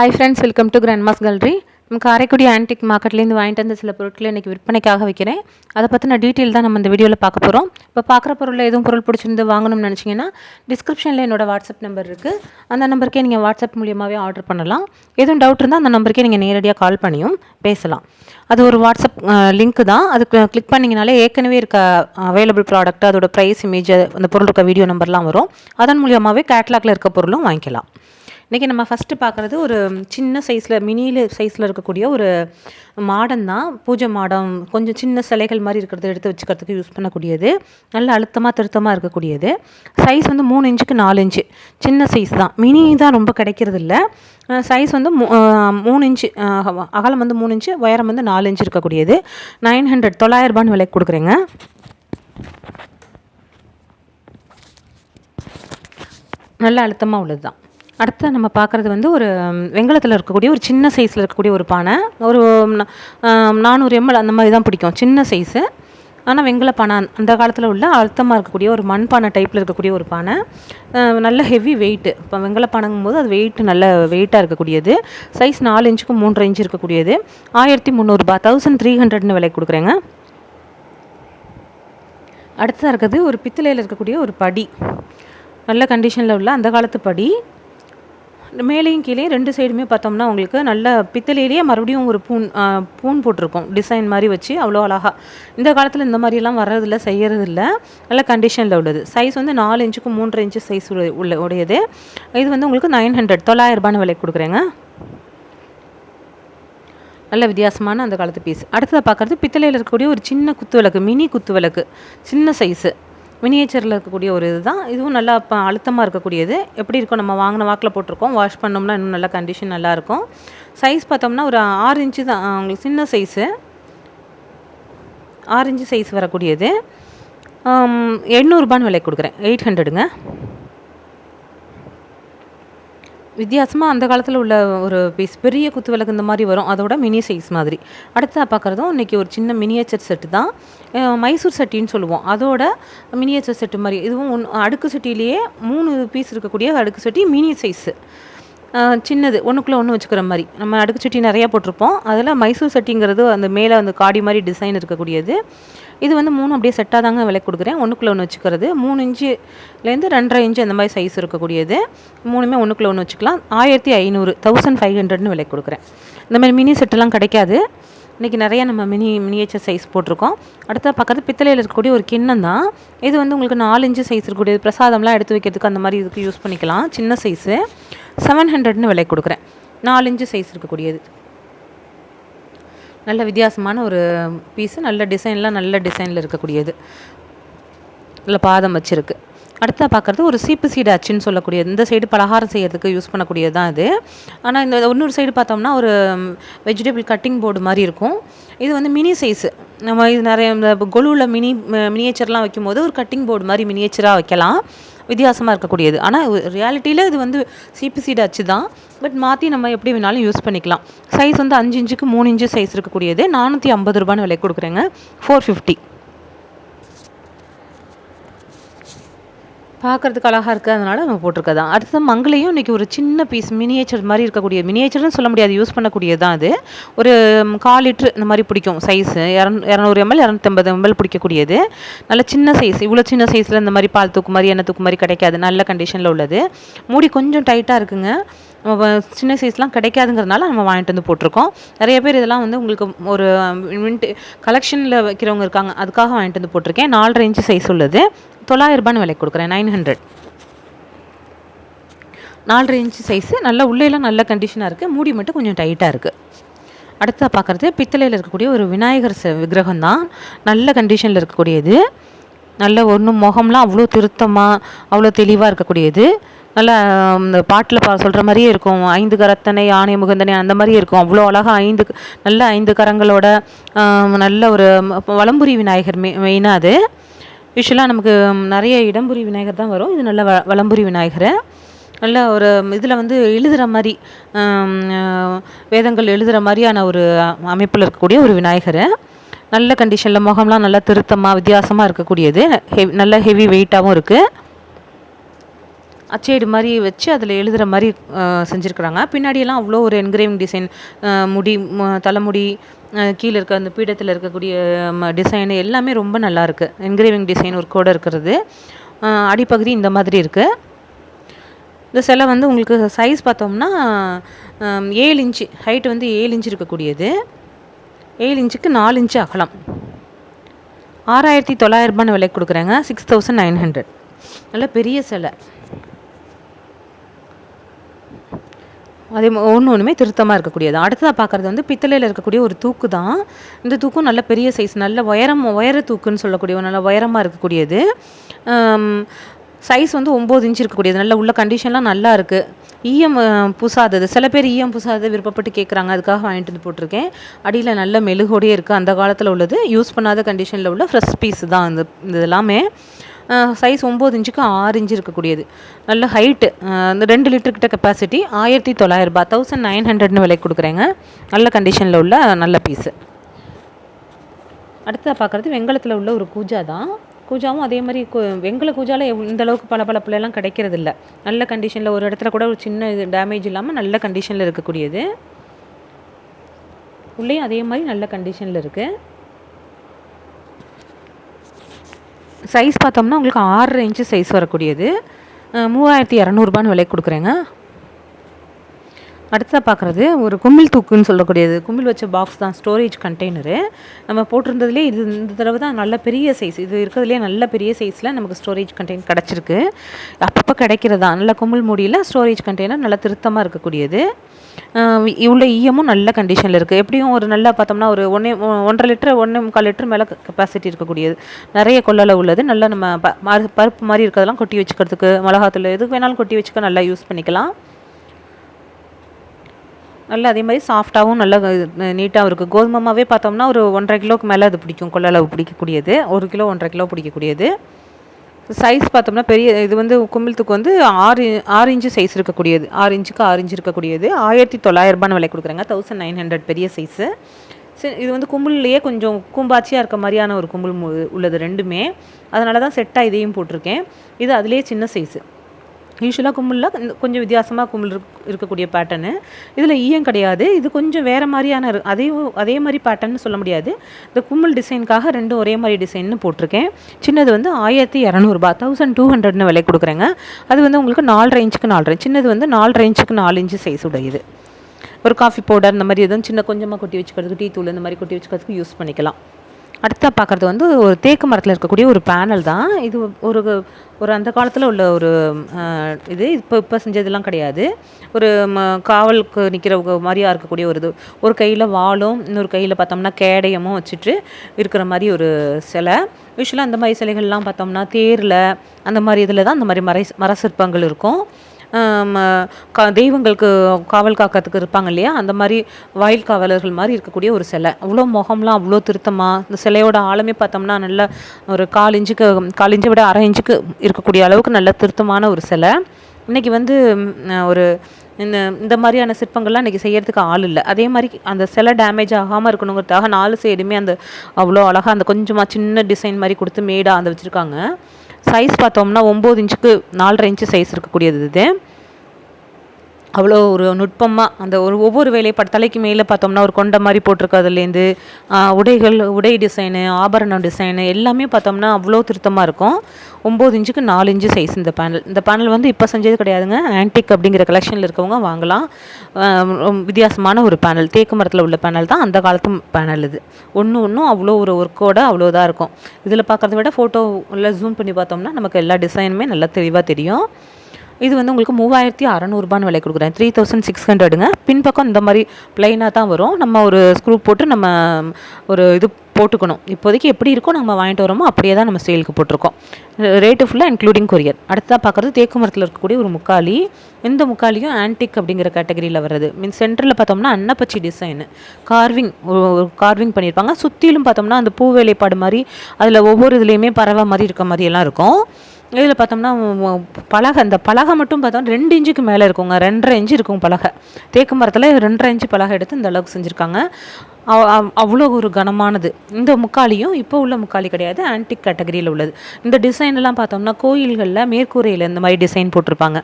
Hi friends welcome to grandma's gallery நம்ம Karaikudi antique மார்க்கெட்லேருந்து வாங்கிட்டு வந்த சில பொருட்களை இன்றைக்கி விற்பனைக்காக வைக்கிறேன். அதை பற்றின டீட்டெயில் தான் நம்ம இந்த வீடியோவில் பார்க்க போகிறோம் இப்போ பார்க்குற பொருளில் எதுவும் பொருள் பிடிச்சிருந்து வாங்கணும்னு நினச்சிங்கன்னா டிஸ்கிரிப்ஷனில் என்னோட வாட்ஸ்அப் நம்பர் இருக்குது அந்த நம்பருக்கே நீங்கள் வாட்ஸ்அப் மூலியமாகவே ஆர்டர் பண்ணலாம். எதுவும் டவுட் இருந்தால் அந்த நம்பருக்கே நீங்கள் நேரடியாக கால் பண்ணியும் பேசலாம். அது ஒரு வாட்ஸ்அப் லிங்க் தான். அதுக்கு கிளிக் பண்ணிங்கனாலே ஏற்கனவே இருக்க அவைலபிள் ப்ராடக்ட் அதோட ப்ரைஸ் இமேஜ் அந்த பொருள் இருக்க வீடியோ நம்பர்லாம் வரும். அதன் மூலியமாகவே கேட்லாக்ல இருக்க பொருளும் வாங்கிக்கலாம். இன்றைக்கி நம்ம ஃபஸ்ட்டு பார்க்குறது ஒரு சின்ன சைஸில் மினியில் சைஸில் இருக்கக்கூடிய ஒரு மாடம் தான் பூஜை மாடம் கொஞ்சம் சின்ன சிலைகள் மாதிரி இருக்கிறத எடுத்து வச்சுக்கிறதுக்கு யூஸ் பண்ணக்கூடியது. நல்ல அழுத்தமாக திருத்தமாக இருக்கக்கூடியது. சைஸ் வந்து மூணு இன்ச்சுக்கு நாலு இன்ச்சு. சின்ன சைஸ் தான். மினி தான் ரொம்ப கிடைக்கிறது இல்லை சைஸ் வந்து மூ- மூணு இன்ச்சு அகலம் வந்து மூணு இன்ச்சு உயரம் வந்து நாலு இன்ச்சு இருக்கக்கூடியது. நைன் ஹண்ட்ரட் தொள்ளாயிரம் ரூபான்னு விலைக்கு கொடுக்குறேங்க. நல்ல அழுத்தமாக உள்ளது தான் அடுத்து நம்ம பார்க்குறது வந்து ஒரு வெங்கலத்தில் இருக்கக்கூடிய ஒரு சின்ன சைஸில் இருக்கக்கூடிய ஒரு பானை. ஒரு நானூறு எம்எல் அந்த மாதிரி தான் பிடிக்கும். சின்ன சைஸு ஆனால் வெங்கல பானை அந்த- காலத்தில் உள்ள அழுத்தமாக இருக்கக்கூடிய ஒரு மண் பானை டைப்பில் இருக்கக்கூடிய ஒரு பானை. நல்ல ஹெவி வெயிட்டு இப்போ வெங்கல பானைங்கும் போது அது வெயிட் நல்ல வெயிட்டாக இருக்கக்கூடியது. சைஸ் நாலு இன்ச்சுக்கு மூன்றரை இன்ச்சு இருக்கக்கூடியது. ஆயிரத்தி முந்நூறுரூபா தௌசண்ட் த்ரீ ஹண்ட்ரட்னு விலை கொடுக்குறேங்க. அடுத்ததாக இருக்கிறது ஒரு பித்தளையில் இருக்கக்கூடிய ஒரு படி. நல்ல கண்டிஷனில் உள்ள அந்த காலத்து படி. மேலேயும் கீழே ரெண்டு சைடுமே பார்த்தோம்னா உங்களுக்கு நல்ல பித்தளையிலேயே மறுபடியும் ஒரு பூன் பூன் போட்டிருக்கும். டிசைன் மாதிரி வச்சு அவ்வளோ அழகாக இந்த காலத்தில் இந்த மாதிரிலாம் வர்றதில்ல செய்கிறதில்ல நல்ல கண்டிஷனில் உள்ளது. சைஸ் வந்து நாலு இன்ச்சுக்கு மூன்றரை இன்ச்சு சைஸ் உள்ள உடையது. இது வந்து உங்களுக்கு நைன் ஹண்ட்ரட் தொள்ளாயிரரூபான்னு விலைக்கு கொடுக்குறேங்க. நல்ல வித்தியாசமான அந்த காலத்து பீஸ் அடுத்ததாக பார்க்குறது பித்தளையில் இருக்கக்கூடிய ஒரு சின்ன குத்து விளக்கு மினி குத்து விளக்கு. சின்ன சைஸு மினியேச்சரில் இருக்கக்கூடிய ஒரு இது தான் இதுவும் நல்லா இப்போ அழுத்தமாக இருக்கக்கூடியது. எப்படி இருக்கும் நம்ம வாங்கின வாக்கில் போட்டிருக்கோம். வாஷ் பண்ணோம்னா இன்னும் நல்ல கண்டிஷன் நல்லாயிருக்கும் சைஸ் பார்த்தோம்னா ஒரு ஆறு இன்ச்சு தான். உங்களுக்கு சின்ன சைஸு ஆறு இன்ச்சு சைஸ் வரக்கூடியது. எண்ணூறுபான்னு விலை கொடுக்குறேன். எயிட் ஹண்ட்ரடுங்க வித்தியாசமாக அந்த காலத்தில் உள்ள ஒரு பீஸ் பெரிய குத்து விளக்கு இந்த மாதிரி வரும். அதோட மினி சைஸ் மாதிரி. அடுத்ததாக பார்க்குறதும் இன்றைக்கி ஒரு சின்ன மினியேச்சர் செட்டு தான். மைசூர் சட்டின்னு சொல்லுவோம். அதோட மினியேச்சர் செட்டு மாதிரி. இதுவும் ஒன் அடுக்கு சட்டிலேயே மூணு பீஸ் இருக்கக்கூடிய அடுக்கு சட்டி மினி சைஸு சின்னது. ஒன்றுக்குள்ளே ஒன்று வச்சுக்கிற மாதிரி. நம்ம அடுக்கு சட்டி நிறையா போட்டிருப்போம். அதில் மைசூர் சட்டிங்கிறது அந்த மேலே அந்த காடி மாதிரி டிசைன் இருக்கக்கூடியது. இது வந்து மூணு அப்படியே செட்டாக தாங்க விலை கொடுக்குறேன். ஒன்றுக்குள்ளே ஒன்று வச்சுக்கிறது. மூணு இன்ச்சுலேருந்து ரெண்டரை இன்ச்சு அந்த மாதிரி சைஸ் இருக்கக்கூடியது. மூணுமே ஒன்றுக்குள்ளே ஒன்று வச்சுக்கலாம். ஆயிரத்தி ஐநூறு தௌசண்ட் ஃபைவ் ஹண்ட்ரட்னு விலை கொடுக்குறேன். இந்த மாதிரி மினி செட்டெல்லாம் கிடைக்காது. இன்றைக்கி நிறைய நம்ம மினி மினியேச்சர் சைஸ் போட்டிருக்கோம். அடுத்த பக்கத்து பித்தளையில் இருக்கக்கூடிய ஒரு கிண்ணம் தான். இது வந்து உங்களுக்கு நாலு இன்ச்சு சைஸ் இருக்கக்கூடியது பிரசாதம்லாம் எடுத்து வைக்கிறதுக்கு அந்த மாதிரி இதுக்கு யூஸ் பண்ணிக்கலாம். சின்ன சைஸு செவன் ஹண்ட்ரட்னு விலை கொடுக்குறேன். நாலு இன்ச்சு சைஸ் இருக்கக்கூடியது. நல்ல வித்தியாசமான ஒரு பீஸு நல்ல டிசைன்லாம் நல்ல டிசைனில் இருக்கக்கூடியது. நல்ல பாதம் வச்சுருக்கு. அடுத்ததாக பார்க்குறது ஒரு சீப்பு சீடு அச்சுன்னு சொல்லக்கூடியது இந்த சைடு பலகாரம் செய்கிறதுக்கு யூஸ் பண்ணக்கூடியது தான் இது. ஆனால் இந்த இன்னொரு சைடு பார்த்தோம்னா ஒரு வெஜிடபிள் கட்டிங் போர்டு மாதிரி இருக்கும். இது வந்து மினி சைஸு நம்ம இது நிறைய இந்த கொலுவில் மினி மினியேச்சர்லாம் வைக்கும்போது ஒரு கட்டிங் போர்டு மாதிரி மினியேச்சராக வைக்கலாம். வித்தியாசமாக இருக்கக்கூடியது. ஆனால் ரியாலிட்டியில் இது வந்து சீப்பு சீடு அச்சு தான் பட் மாற்றி நம்ம எப்படி வேணாலும் யூஸ் பண்ணிக்கலாம். சைஸ் வந்து அஞ்சு இன்ச்சுக்கு மூணு இன்ச்சு சைஸ் இருக்கக்கூடியது. நானூற்றி ஐம்பது ரூபான்னு விலை கொடுக்குறேங்க. ஃபோர் ஃபிஃப்டி பார்க்கறதுக்கு அழகாக இருக்குது அதனால் நம்ம போட்டிருக்கதான். அடுத்தது மங்களையும் இன்றைக்கி ஒரு சின்ன பீஸ் மினியேச்சர் மாதிரி இருக்கக்கூடிய மினியேச்சர்னு சொல்ல முடியாது. யூஸ் பண்ணக்கூடியது தான் அது. ஒரு கால் லிட்ரு இந்த மாதிரி பிடிக்கும். சைஸு இரநூ இரநூறு எம்எல் இரநூத்தம்பது எம்எல் பிடிக்கக்கூடியது. நல்ல சின்ன சைஸ் இவ்வளோ சின்ன சைஸில் இந்த மாதிரி பால் தூக்கு மாதிரி எண்ணெய் தூக்கு மாதிரி கிடைக்காது. நல்ல கண்டிஷனில் உள்ளது. மூடி கொஞ்சம் டைட்டாக இருக்குங்க. சின்ன சைஸ்லாம் கிடைக்காதுங்கிறதுனால நம்ம வாங்கிட்டு வந்து போட்டிருக்கோம். நிறைய பேர் இதெல்லாம் வந்து உங்களுக்கு ஒரு வின்ட்டு கலெக்ஷனில் வைக்கிறவங்க இருக்காங்க. அதுக்காக வாங்கிட்டு வந்து போட்டிருக்கேன். நாலரை இன்ச்சு சைஸ் உள்ளது. தொள்ளாயிரம் ரூபான்னு விலை கொடுக்குறேன் நைன் ஹண்ட்ரட் நாலரை இன்ச்சு சைஸு நல்ல உள்ளேலாம் நல்ல கண்டிஷனாக இருக்குது மூடி மட்டும் கொஞ்சம் டைட்டாக இருக்குது அடுத்ததாக பார்க்குறது பித்தளையில் இருக்கக்கூடிய ஒரு விநாயகர் ச விக்கிரகம் தான் நல்ல கண்டிஷனில் இருக்கக்கூடியது. நல்ல ஒன்றும் முகம்லாம் அவ்வளோ திருத்தமாக அவ்வளோ தெளிவாக இருக்கக்கூடியது. நல்ல இந்த பாட்டில் பா சொல்கிற மாதிரியே இருக்கும். ஐந்து கரத்தனை ஆணை முகந்தனை அந்த மாதிரியே இருக்கும். அவ்வளோ அழகாக ஐந்து நல்ல ஐந்து கரங்களோட நல்ல ஒரு வளம்புரி விநாயகர் மெ மெயினாக அது. யூஸ்வலாக நமக்கு நிறைய இடம்புரி விநாயகர் தான் வரும். இது நல்ல வ வலம்புரி விநாயகர். நல்ல ஒரு இதில் வந்து எழுதுகிற மாதிரி வேதங்கள் எழுதுகிற மாதிரியான ஒரு அமைப்பில் இருக்கக்கூடிய ஒரு விநாயகர். நல்ல கண்டிஷனில் முகம்லாம் நல்லா திருத்தமாக வித்தியாசமாக இருக்கக்கூடியது. ஹெவ் நல்ல ஹெவி வெயிட்டாகவும் இருக்குது அச்சேடு மாதிரி வச்சு அதில் எழுதுகிற மாதிரி செஞ்சுருக்குறாங்க. பின்னாடியெல்லாம் அவ்வளோ ஒரு என்கிரேவிங் டிசைன் முடி தலைமுடி கீழே இருக்க அந்த பீடத்தில் இருக்கக்கூடிய டிசைன் எல்லாமே ரொம்ப நல்லாயிருக்கு என்கிரேவிங் டிசைன் ஒரு கூட இருக்கிறது. அடிப்பகுதி இந்த மாதிரி இருக்குது இந்த சிலை வந்து உங்களுக்கு சைஸ் பார்த்தோம்னா ஏழு இன்ச்சு ஹைட் வந்து ஏழு இன்ச்சு இருக்கக்கூடியது. ஏழு இன்ச்சுக்கு நாலு இன்ச்சு அகலம். ஆறாயிரத்தி தொள்ளாயிரரூபான்னு விலைக்கு கொடுக்குறாங்க. சிக்ஸ் தௌசண்ட் நைன் ஹண்ட்ரட் நல்ல பெரிய சிலை. அதே ஒன்று ஒன்றுமே திருத்தமாக இருக்கக்கூடியது. அடுத்ததாக பார்க்குறது வந்து பித்தளையில் இருக்கக்கூடிய ஒரு தூக்கு தான் இந்த தூக்கும் நல்ல பெரிய சைஸ் நல்ல உயரம் உயர தூக்குன்னு சொல்லக்கூடிய நல்ல உயரமாக இருக்கக்கூடியது. சைஸ் வந்து ஒம்பது இன்ச் இருக்கக்கூடியது. நல்ல உள்ள கண்டிஷன்லாம் நல்லா இருக்குது ஈயம் புசாதது பூசாதது. சில பேர் ஈயம் பூசாதது விருப்பப்பட்டு கேட்குறாங்க அதுக்காக வாங்கிட்டு வந்து போட்டிருக்கேன். அடியில் நல்ல மெழுகோடையே இருக்குது அந்த காலத்தில் உள்ளது. யூஸ் பண்ணாத கண்டிஷனில் உள்ள ஃப்ரெஷ் பீஸ் தான். இந்த இது எல்லாமே. சைஸ் ஒம்பது இன்ச்சுக்கு ஆறு இன்ச்சு இருக்கக்கூடியது. நல்ல ஹைட்டு இந்த ரெண்டு லிட்டர் கிட்ட கெப்பாசிட்டி ஆயிரத்தி தொள்ளாயிரரூபா தௌசண்ட் நைன் ஹண்ட்ரட்னு விலைக்கு கொடுக்குறேங்க. நல்ல கண்டிஷனில் உள்ள நல்ல பீஸு அடுத்ததாக பார்க்குறது வெங்கலத்தில் உள்ள ஒரு கூஜா தான். கூஜாவும் அதே மாதிரி வெங்கல கூஜாவில் எவ்- இந்த அளவுக்கு பல பல கிடைக்கிறது இல்லை நல்ல கண்டிஷனில் ஒரு இடத்துல கூட ஒரு சின்ன இது டேமேஜ் இல்லாமல் நல்ல கண்டிஷனில் இருக்கக்கூடியது. உள்ளேயும் அதே மாதிரி நல்ல கண்டிஷனில் இருக்குது சைஸ் பார்த்தோம்னா உங்களுக்கு ஆறரை இன்ச்சு சைஸ் வரக்கூடியது. மூவாயிரத்தி இரநூறுபான்னு விலைக்கு கொடுக்குறேங்க. அடுத்ததாக பார்க்குறது ஒரு கும்பில் தூக்குன்னு சொல்லக்கூடியது. கும்பில் வச்ச பாக்ஸ் தான் ஸ்டோரேஜ் கண்டெய்னரு நம்ம போட்டிருந்ததுலேயே இது இந்த தடவை தான் நல்ல பெரிய சைஸ் இது இருக்கிறதுலே நல்ல பெரிய சைஸில் நமக்கு ஸ்டோரேஜ் கண்டெய்னர் கிடச்சிருக்கு. அப்பப்போ கிடைக்கிறதா? நல்ல குமிழ் மூடியில் ஸ்டோரேஜ் கண்டெய்னர் நல்ல திருத்தமாக இருக்கக்கூடியது. ஆஹ் இவ்வளோ ஈயமும் நல்ல கண்டிஷனில் இருக்குது எப்படியும் ஒரு நல்லா பார்த்தோம்னா ஒரு ஒன்றே ஒன்றரை லிட்டர் ஒன்றே முக்கால் லிட்டர் மேலே கெப்பாசிட்டி இருக்கக்கூடியது. நிறைய கொள்ளளவு உள்ளது. நல்லா நம்ம ப- பருப்பு மாதிரி இருக்கிறதெல்லாம் கொட்டி வச்சுக்கிறதுக்கு மிளகாத்தூள் எதுக்கு வேணாலும் கொட்டி வச்சுக்க நல்லா யூஸ் பண்ணிக்கலாம். நல்லா அதே மாதிரி சாஃப்டாகவும் நல்லா நீட்டாகவும் இருக்குது கோதுமை மாவே பார்த்தோம்னா ஒரு ஒன்றரை கிலோவுக்கு மேலே அது பிடிக்கும். கொள்ளளவு பிடிக்கக்கூடியது. ஒரு கிலோ ஒன்றரை கிலோ பிடிக்கக்கூடியது. சைஸ் பார்த்தோம்னா பெரிய இது வந்து கும்பிளத்துக்கு வந்து ஆறு ஆறு இன்ச்சு சைஸ் இருக்கக்கூடியது. ஆறு இன்ச்சுக்கு ஆறு இன்ச்சு இருக்கக்கூடியது. ஆயிரத்தி தொள்ளாயிரரூபான்னு விலை கொடுக்குறாங்க. தௌசண்ட் நைன் ஹண்ட்ரட் பெரிய சைஸு இது வந்து கும்பல்லையே கொஞ்சம் கூம்பாச்சியாக இருக்க மாதிரியான ஒரு கும்பல் மு- உள்ளது ரெண்டுமே. அதனால தான் செட்டாக இதையும் போட்டிருக்கேன். இது அதுலேயே சின்ன சைஸு யூஸ்வலாக கும்பலில் கொஞ்சம் வித்தியாசமாக கும்பல் இருக்- இருக்கக்கூடிய பேட்டர்னு இதில் ஈயம் கிடையாது. இது கொஞ்சம் வேறு மாதிரியான அதையும் அதே அதே மாதிரி பேட்டர்ன்னு சொல்ல முடியாது. இந்த கும்பல் டிசைனுக்காக ரெண்டும் ஒரே மாதிரி டிசைன்னு போட்டிருக்கேன். சின்னது வந்து ஆயிரத்தி இரநூறுபா தௌசண்ட் டூ ஹண்ட்ரட்னு விலை கொடுக்குறேங்க. அது வந்து உங்களுக்கு நாலு ரேஞ்சுக்கு நாலு ரேஞ்ச் சின்னது வந்து நாலு ரேஞ்சுக்கு நாலு இன்ச்சு சைஸ் உடையுது. ஒரு காஃபி பவுடர் இந்த மாதிரி எதுவும் சின்ன கொஞ்சமாக கொட்டி வச்சுக்கிறதுக்கு டீ தூள் இந்த மாதிரி கொட்டி வச்சுக்கிறதுக்கு யூஸ் பண்ணிக்கலாம். அடுத்தா பார்க்குறது வந்து ஒரு தேக்கு மரத்தில் இருக்கக்கூடிய ஒரு பேனல் தான். இது ஒரு ஒரு அந்த காலத்தில் உள்ள ஒரு இது. இப்போ இப்போ செஞ்சதெல்லாம் கிடையாது. ஒரு ம காவலுக்கு நிற்கிற மாதிரியா இருக்கக்கூடிய ஒரு இது. ஒரு கையில் வாளும் இன்னொரு கையில் பார்த்தோம்னா கேடயமும் வச்சுட்டு இருக்கிற மாதிரி ஒரு சிலை. யூஸ்வலாக அந்த மாதிரி சிலைகள்லாம் பார்த்தோம்னா தேரில் அந்த மாதிரி இதில் தான் அந்த மாதிரி மறை மர சிற்பங்கள் இருக்கும். கா தெய்வங்களுக்கு காவல் காக்கிறதுக்கு இருப்பாங்க இல்லையா? அந்த மாதிரி வயல் காவலர்கள் மாதிரி இருக்கக்கூடிய ஒரு சிலை. அவ்வளோ முகம்லாம் அவ்வளோ திருத்தமாக இந்த சிலையோட ஆழமே பார்த்தோம்னா நல்ல ஒரு கால் இஞ்சுக்கு கால் இஞ்சை விட அரை இஞ்சுக்கு இருக்கக்கூடிய அளவுக்கு நல்ல திருத்தமான ஒரு சிலை. இன்றைக்கி வந்து ஒரு இந்த இந்த மாதிரியான சிற்பங்கள்லாம் இன்றைக்கி செய்கிறதுக்கு ஆள் இல்லை. அதே மாதிரி அந்த சிலை டேமேஜ் ஆகாமல் இருக்கணுங்கிறதுக்காக நாலு சைடுமே அந்த அவ்வளோ அழகாக அந்த கொஞ்சமாக சின்ன டிசைன் மாதிரி கொடுத்து மேடாக அந்த வச்சுருக்காங்க. சைஸ் பார்த்தோம்னா ஒம்பது இன்ச்சுக்கு நாலரை இன்ச்சு சைஸ் இருக்கக்கூடியது இது. அவ்வளோ ஒரு நுட்பமாக அந்த ஒரு ஒவ்வொரு வேலைப்பாடு தலைக்கு மேலே பார்த்தோம்னா ஒரு கொண்ட மாதிரி போட்டிருக்கிறதுலேருந்து உடைகள் உடை டிசைனு ஆபரணம் டிசைனு எல்லாமே பார்த்தோம்னா அவ்வளோ திருத்தமாக இருக்கும். ஒம்பது இன்ச்சுக்கு நாலு இன்ச்சு சைஸ் இந்த பேனல் இந்த பேனல் வந்து இப்போ செஞ்சது கிடையாதுங்க. ஆன்டிக் அப்படிங்கிற கலெக்ஷனில் இருக்கவங்க வாங்கலாம். வித்தியாசமான ஒரு பேனல் தேக்கு மரத்தில் உள்ள பேனல் தான் அந்த காலத்து பேனல் இது. ஒன்று ஒன்றும் அவ்வளோ ஒரு ஒர்க்கோட அவ்வளோதான் இருக்கும். இதில் பார்க்குறத விட ஃபோட்டோவில் ஜூம் பண்ணி பார்த்தோம்னா நமக்கு எல்லா டிசைனுமே நல்லா தெளிவாக தெரியும். இது வந்து உங்களுக்கு மூவாயிரத்தி அறநூறுபான்னு விலை கொடுக்குறேன். த்ரீ தௌசண்ட் சிக்ஸ் ஹண்ட்ரடுங்க பின்பக்கம் இந்த மாதிரி ப்ளைனாக தான் வரும். நம்ம ஒரு ஸ்க்ரூ போட்டு நம்ம ஒரு இது போட்டுக்கணும். இப்போதைக்கு எப்படி இருக்கோ நம்ம வாங்கிட்டு வரோமோ அப்படியே தான் நம்ம சேலுக்கு போட்டிருக்கோம். ரேட்டு ஃபுல்லாக இன்க்ளூடிங் கொரியர் அடுத்ததாக பார்க்குறது தேக்கு மரத்தில் இருக்கக்கூடிய ஒரு முக்காலி இந்த முக்காலியும் ஆன்டிக் அப்படிங்கிற கேட்டகரியில் வர்றது. மீன் சென்டரில் பார்த்தோம்னா அன்னப்பச்சி டிசைனு கார்விங் கார்விங் பண்ணியிருப்பாங்க. சுற்றிலும் பார்த்தோம்னா அந்த பூ வேலைப்பாடு மாதிரி அதில் ஒவ்வொரு இதுலேயுமே பறவை மாதிரி இருக்க மாதிரி எல்லாம் இருக்கும். இதில் பார்த்தோம்னா பலகை இந்த பலகை மட்டும் பார்த்தோம்னா ரெண்டு இன்ச்சுக்கு மேலே இருக்குங்க. ரெண்டரை இன்ச்சு இருக்கும் பலகை. தேக்கு மரத்தில் ரெண்டரை இன்ச்சு பலகை எடுத்து இந்த அளவுக்கு செஞ்சுருக்காங்க. அவ்- அவ்- அவ்வளோ ஒரு கனமானது. இந்த முக்காலியும் இப்போ உள்ள முக்காலி கிடையாது ஆன்டிக் கேட்டகரியில் உள்ளது. இந்த டிசைன் எல்லாம் பார்த்தோம்னா கோயில்களில் மேற்கூரையில் இந்த மாதிரி டிசைன் போட்டிருப்பாங்க.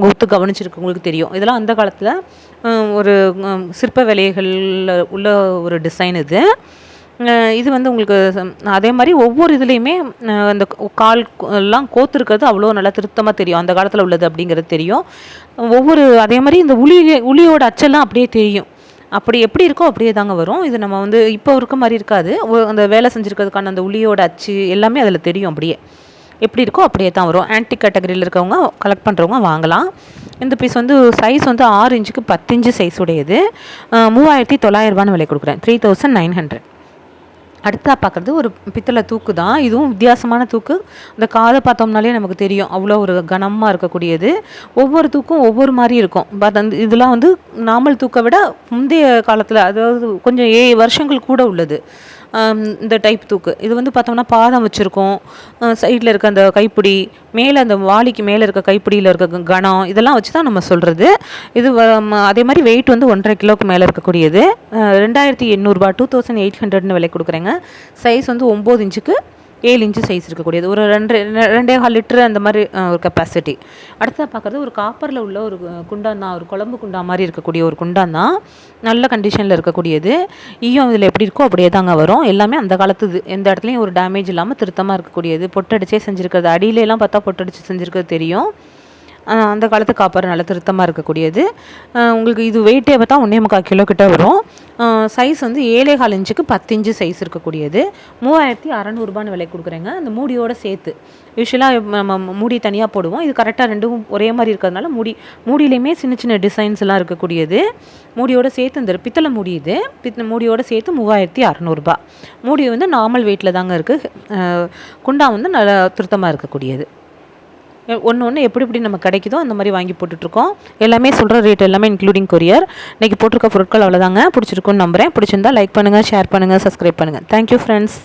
ஒத்து கவனிச்சிருக்கவங்களுக்கு தெரியும். இதெல்லாம் அந்த காலத்தில் ஒரு சிற்ப வேலைகளில் உள்ள ஒரு டிசைன் இது. இது வந்து உங்களுக்கு அதே மாதிரி ஒவ்வொரு இதுலேயுமே அந்த கால் எல்லாம் கோத்துருக்கிறது அவ்வளோ நல்லா திருத்தமாக தெரியும். அந்த காலத்தில் உள்ளது அப்படிங்கிறது தெரியும். ஒவ்வொரு அதே மாதிரி இந்த உளி உளியோட அச்செல்லாம் அப்படியே தெரியும். அப்படி எப்படி இருக்கோ அப்படியே தாங்க வரும். இது நம்ம வந்து இப்போ இருக்க மாதிரி இருக்காது. அந்த வேலை செஞ்சுருக்கிறதுக்கான அந்த உளியோட அச்சு எல்லாமே அதில் தெரியும் அப்படியே. எப்படி இருக்கோ அப்படியே தான் வரும். ஆன்டி கேட்டகரியில் இருக்கவங்க கலெக்ட் பண்ணுறவங்க வாங்கலாம். இந்த பீஸ் வந்து சைஸ் வந்து ஆறு இன்ச்சுக்கு பத்து இன்ச்சு சைஸ் உடையது. மூவாயிரத்தி தொள்ளாயிரரூபான்னு விலை கொடுக்குறேன். த்ரீ தௌசண்ட் நைன் ஹண்ட்ரட் அடுத்தா பார்க்குறது ஒரு பித்தளை தூக்கு தான் இதுவும் வித்தியாசமான தூக்கு. இந்த காதை பார்த்தோம்னாலே நமக்கு தெரியும். அவ்வளோ ஒரு கனமாக இருக்கக்கூடியது. ஒவ்வொரு தூக்கும் ஒவ்வொரு மாதிரி இருக்கும். பட் அந்த இதெல்லாம் வந்து நாமல் தூக்கை விட முந்தைய காலத்தில் அதாவது கொஞ்சம் ஏ வருஷங்கள் கூட உள்ளது. இந்த டைப் தூக்கு. இது வந்து பார்த்தோம்னா பாதம் வச்சுருக்கோம். சைடில் இருக்க அந்த கைப்பிடி மேலே அந்த வாளிக்கு மேலே இருக்க கைப்பிடியில் இருக்க கணம் இதெல்லாம் வச்சு தான் நம்ம சொல்கிறது இது வ- அதே மாதிரி வெயிட் வந்து ஒன்றரை கிலோக்கு மேலே இருக்கக்கூடியது. ரெண்டாயிரத்தி எண்ணூறுபா டூ தௌசண்ட் எயிட் ஹண்ட்ரட்னு விலை கொடுக்குறேங்க. சைஸ் வந்து ஒம்பது இன்ச்சுக்கு ஏழு இன்ச்சு சைஸ் இருக்கக்கூடியது. ஒரு ரெண்டு ரெண்டே கால் லிட்டரு அந்த மாதிரி ஒரு கெப்பாசிட்டி அடுத்தது பார்க்குறது ஒரு காப்பரில் உள்ள ஒரு குண்டான் தான் ஒரு குழம்பு குண்டா மாதிரி இருக்கக்கூடிய ஒரு குண்டான் தான் நல்ல கண்டிஷனில் இருக்கக்கூடியது. ஈயம் இதில் எப்படி இருக்கோ அப்படியே தாங்க வரும். எல்லாமே அந்த காலத்து இது. எந்த இடத்துலையும் ஒரு டேமேஜ் இல்லாமல் திருத்தமாக இருக்கக்கூடியது. பொட்டடிச்சே செஞ்சுருக்கிறது. அடியிலலாம் பார்த்தா பொட்டடிச்சு செஞ்சுருக்கிறது தெரியும். அந்த காலத்து காப்பர் நல்ல திருத்தமாக இருக்கக்கூடியது. உங்களுக்கு இது வெயிட்டே பார்த்தா ஒன்றே முக்கால் கிலோ கிட்ட வரும். சைஸ் வந்து ஏழே கால் இன்ச்சுக்கு பத்து இன்ச்சு சைஸ் இருக்கக்கூடியது. மூவாயிரத்தி அறநூறுபான்னு விலை கொடுக்குறேங்க. அந்த மூடியோட சேர்த்து. யூஸ்வலாக நம்ம மூடி தனியாக போடுவோம். இது கரெக்டாக ரெண்டும் ஒரே மாதிரி இருக்கிறதுனால மூடி மூடியிலையுமே சின்ன சின்ன டிசைன்ஸ்லாம் இருக்கக்கூடியது. மூடியோட சேர்த்து இந்த பித்தளை மூடி இது. பித்த மூடியோட சேர்த்து மூவாயிரத்தி அறநூறுபா மூடி வந்து நார்மல் வெயிட்டில் தாங்க இருக்குது குண்டா வந்து நல்லா திருத்தமாக இருக்கக்கூடியது. ஒன்று ஒன்று எப்படி எப்படி நம்ம கிடைக்குதோ அந்த மாதிரி வாங்கி போட்டுட்ருக்கோம். எல்லாமே சொல்கிற ரேட் எல்லாமே இன்க்ளூடிங் கொரியர் இன்றைக்கி போட்டிருக்க பொருட்கள் அவ்வளோதாங்க பிடிச்சிருக்குன்னு நம்புகிறேன் பிடிச்சிருந்தா லைக் பண்ணுங்கள் ஷேர் பண்ணுங்கள் சப்ஸ்கிரைப் பண்ணுங்கள் தேங்க்யூ ஃப்ரெண்ட்ஸ்